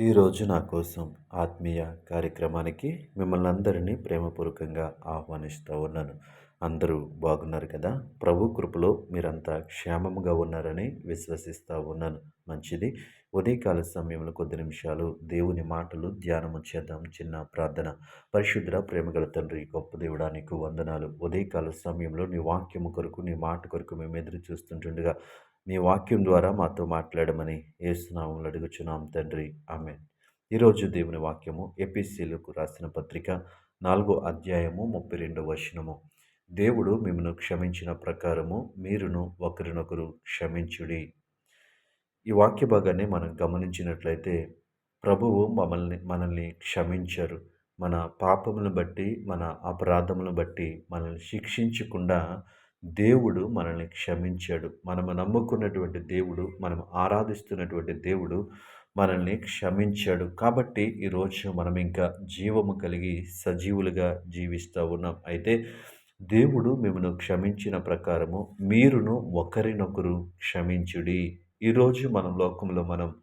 ఈరోజు నా కోసం ఆత్మీయ కార్యక్రమానికి మిమ్మల్ని అందరినీ ప్రేమపూర్వకంగా ఆహ్వానిస్తూ ఉన్నాను. అందరూ బాగున్నారు కదా? ప్రభు కృపలో మీరంతా క్షేమముగా ఉన్నారని విశ్వసిస్తూ ఉన్నాను. మంచిది. ఉదయకాల సమయంలో కొద్ది నిమిషాలు దేవుని మాటలు ధ్యానము చేద్దాం. చిన్న ప్రార్థన. పరిశుద్ర ప్రేమగల తండ్రి గొప్ప దేవుడానికి వందనాలు. ఉదయకాల సమయంలో నీ వాక్యము కొరకు నీ మాట కొరకు మేము ఎదురు చూస్తుంటుండగా మీ వాక్యం ద్వారా మాతో మాట్లాడమని ఏసునామంలో అడుగుచున్నాం తండ్రి. ఆమె ఈరోజు దేవుని వాక్యము ఎపిసిలకు రాసిన పత్రిక నాలుగో అధ్యాయము ముప్పై రెండో వచనము. దేవుడు మిమ్మను క్షమించిన ప్రకారము మీరును ఒకరినొకరు క్షమించుడి. ఈ వాక్య భాగాన్ని మనం గమనించినట్లయితే ప్రభువు మమ్మల్ని మనల్ని క్షమించరు. మన పాపములను బట్టి మన అపరాధములను బట్టి మనల్ని శిక్షించకుండా దేవుడు మనల్ని క్షమించాడు. మనము నమ్ముకున్నటువంటి దేవుడు మనం ఆరాధిస్తున్నటువంటి దేవుడు మనల్ని క్షమించాడు. కాబట్టి ఈరోజు మనం ఇంకా జీవము కలిగి సజీవులుగా జీవిస్తూ ఉన్నాం. అయితే దేవుడు మిమ్మల్ని క్షమించిన ప్రకారము మీరును ఒకరినొకరు క్షమించుడి. ఈరోజు మనం లోకంలో మనం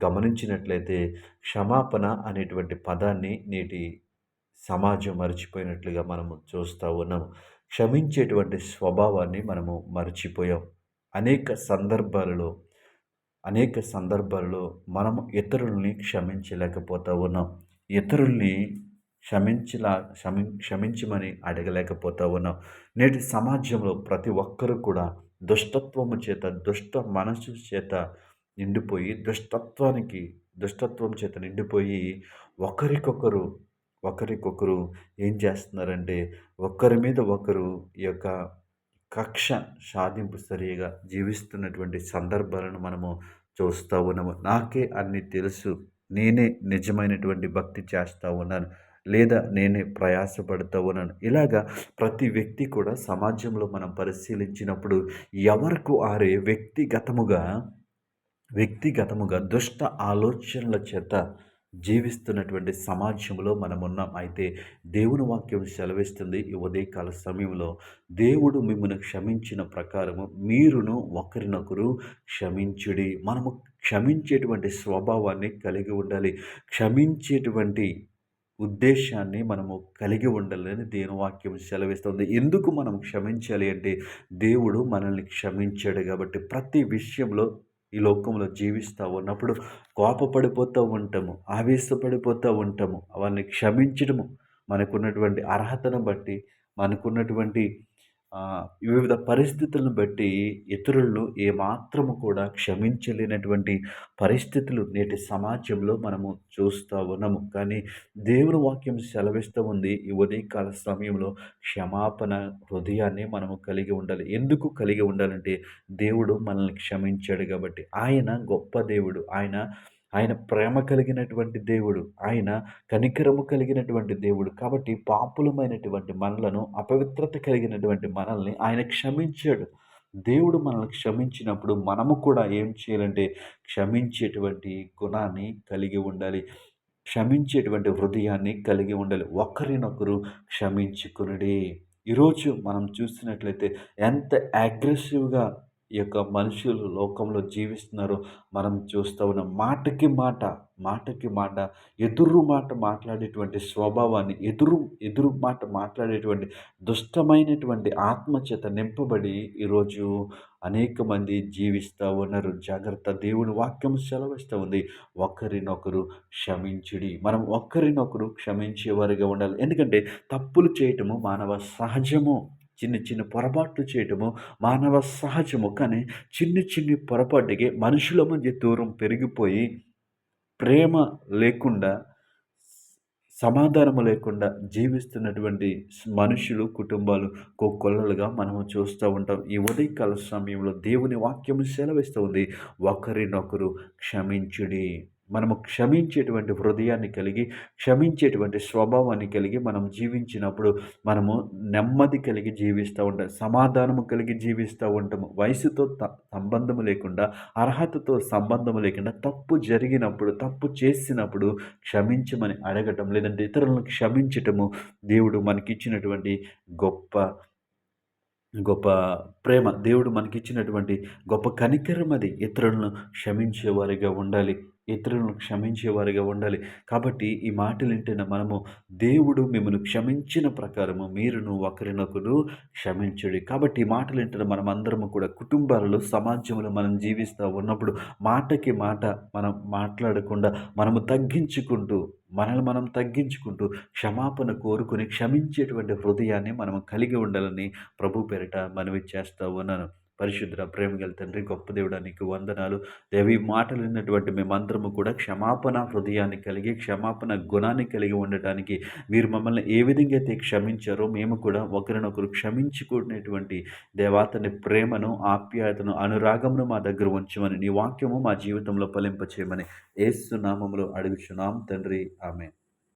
గమనించినట్లయితే క్షమాపణ అనేటువంటి పదాన్ని నేటి సమాజం మర్చిపోయినట్లుగా మనము చూస్తూ ఉన్నాము క్షమించేటువంటి స్వభావాన్ని మనము మర్చిపోయాం. అనేక సందర్భాలలో అనేక సందర్భాలలో మనము ఇతరుల్ని క్షమించలేకపోతూ ఉన్నాం ఇతరుల్ని క్షమించలా క్షమి క్షమించమని అడగలేకపోతూ ఉన్నాం నేటి సమాజంలో ప్రతి ఒక్కరూ కూడా దుష్టత్వము చేత దుష్ట మనసు చేత నిండిపోయి దుష్టత్వానికి దుష్టత్వం చేత నిండిపోయి ఒకరికొకరు ఒకరికొకరు ఏం చేస్తున్నారంటే ఒకరి మీద ఒకరు ఈ యొక్క కక్ష సాధింపు సరిగా జీవిస్తున్నటువంటి సందర్భాలను మనము చూస్తూ ఉన్నాము. నాకే అన్ని తెలుసు. నేనే నిజమైనటువంటి భక్తి చేస్తూ ఉన్నాను. లేదా నేనే ప్రయాసపడుతూ ఉన్నాను. ఇలాగా ప్రతి వ్యక్తి కూడా సమాజంలో మనం పరిశీలించినప్పుడు ఎవరికి ఆరే వ్యక్తిగతముగా వ్యక్తిగతముగా దుష్ట ఆలోచనల చేత జీవిస్తున్నటువంటి సమాజంలో మనం ఉన్నాం అయితే దేవుని వాక్యం సెలవిస్తుంది ఈ ఉదయకాల సమయంలో. దేవుడు మిమ్మల్ని క్షమించిన ప్రకారము మీరును ఒకరినొకరు క్షమించుడి. మనము క్షమించేటువంటి స్వభావాన్ని కలిగి ఉండాలి. క్షమించేటువంటి ఉద్దేశాన్ని మనము కలిగి ఉండాలని దేని వాక్యం సెలవిస్తుంది. ఎందుకు మనం క్షమించాలి అంటే దేవుడు మనల్ని క్షమించాడు కాబట్టి ప్రతి విషయంలో ఈ లోకంలో జీవిస్తూ ఉన్నప్పుడు కోపపడిపోతూ ఉంటాము ఆవేశపడిపోతూ ఉంటాము అవన్నీ క్షమించడము. మనకున్నటువంటి అర్హతను బట్టి మనకున్నటువంటి వివిధ పరిస్థితులను బట్టి ఇతరులను ఏమాత్రము కూడా క్షమించలేనటువంటి పరిస్థితులు నేటి సమాజంలో మనము చూస్తూ ఉన్నాము. కానీ దేవుని వాక్యం సెలవిస్తూ ఉంది ఈ ఉదయకాల సమయంలో క్షమాపణ హృదయాన్ని మనము కలిగి ఉండాలి. ఎందుకు కలిగి ఉండాలంటే దేవుడు మనల్ని క్షమించాడు కాబట్టి. ఆయన గొప్ప దేవుడు. ఆయన ఆయన ప్రేమ కలిగినటువంటి దేవుడు. ఆయన కనికరము కలిగినటువంటి దేవుడు. కాబట్టి పాపులమైనటువంటి మనలను అపవిత్రత కలిగినటువంటి మనల్ని ఆయన క్షమించాడు. దేవుడు మనల్ని క్షమించినప్పుడు మనము కూడా ఏం చేయాలంటే క్షమించేటువంటి గుణాన్ని కలిగి ఉండాలి. క్షమించేటువంటి హృదయాన్ని కలిగి ఉండాలి. ఒకరినొకరు క్షమించుకునుడి. ఈరోజు మనం చూసినట్లయితే ఎంత అగ్రెసివ్గా ఈ యొక్క మనుషులు లోకంలో జీవిస్తున్నారు. మనం చూస్తూ ఉన్నాం మాటకి మాట మాటకి మాట ఎదురు మాట మాట్లాడేటువంటి స్వభావాన్ని ఎదురు ఎదురు మాట మాట్లాడేటువంటి దుష్టమైనటువంటి ఆత్మచేత నింపబడి ఈరోజు అనేక మంది జీవిస్తూ ఉన్నారు. జాగ్రత్త దేవుని వాక్యం సెలవిస్తూ ఉంది. ఒకరినొకరు క్షమించుడి. మనం ఒకరినొకరు క్షమించేవారిగా ఉండాలి. ఎందుకంటే తప్పులు చేయటము మానవ సహజము. చిన్న చిన్న పొరపాట్లు చేయటము మానవ సహజము. కానీ చిన్ని చిన్ని పొరపాటుకి మనుషుల మధ్య దూరం పెరిగిపోయి ప్రేమ లేకుండా సమాధానము లేకుండా జీవిస్తున్నటువంటి మనుషులు కుటుంబాలు కొల్లలుగా మనము చూస్తూ ఉంటాం. ఈ ఉదయకాల సమయంలో దేవుని వాక్యము సెలవిస్తూ ఉంది. ఒకరినొకరు క్షమించుడి. మనము క్షమించేటువంటి హృదయాన్ని కలిగి క్షమించేటువంటి స్వభావాన్ని కలిగి మనం జీవించినప్పుడు మనము నెమ్మది కలిగి జీవిస్తూ ఉంటాం సమాధానము కలిగి జీవిస్తూ ఉంటాము వయసుతో సంబంధము లేకుండా అర్హతతో సంబంధము లేకుండా తప్పు జరిగినప్పుడు తప్పు చేసినప్పుడు క్షమించమని అడగటం లేదంటే ఇతరులను క్షమించటము దేవుడు మనకిచ్చినటువంటి గొప్ప గొప్ప ప్రేమ దేవుడు మనకిచ్చినటువంటి గొప్ప కనికరం అది. ఇతరులను క్షమించేవారిగా ఉండాలి. ఇతరులను క్షమించేవారిగా ఉండాలి. కాబట్టి ఈ మాటలు వింటున్న మనము దేవుడు మిమ్మల్ని క్షమించిన ప్రకారము మీరును ఒకరినొకరు క్షమించుడి. కాబట్టి ఈ మాటలు వింటున్న మనం అందరము కూడా కుటుంబాలలో సమాజంలో మనం జీవిస్తూ ఉన్నప్పుడు మాటకి మాట మనం మాట్లాడకుండా మనము తగ్గించుకుంటూ మనల్ని మనం తగ్గించుకుంటూ క్షమాపణ కోరుకుని క్షమించేటువంటి హృదయాన్ని మనం కలిగి ఉండాలని ప్రభు పేరిట మనవి చేస్తూ ఉన్నాను. పరిశుద్ర ప్రేమ గల తండ్రి గొప్ప దేవుడా నీకు వందనాలు. దేవి మాటలు విన్నటువంటి మేమందరము కూడా క్షమాపణ హృదయాన్ని కలిగి క్షమాపణ గుణాన్ని కలిగి ఉండటానికి మీరు మమ్మల్ని ఏ విధంగా అయితే క్షమించారో మేము కూడా ఒకరినొకరు క్షమించుకునేటువంటి దేవాతని ప్రేమను ఆప్యాయతను అనురాగమును మా దగ్గర ఉంచమని నీ వాక్యము మా జీవితంలో ఫలింపచేయమని ఏసునామములో అడుగుచున్నాం తండ్రి. ఆమె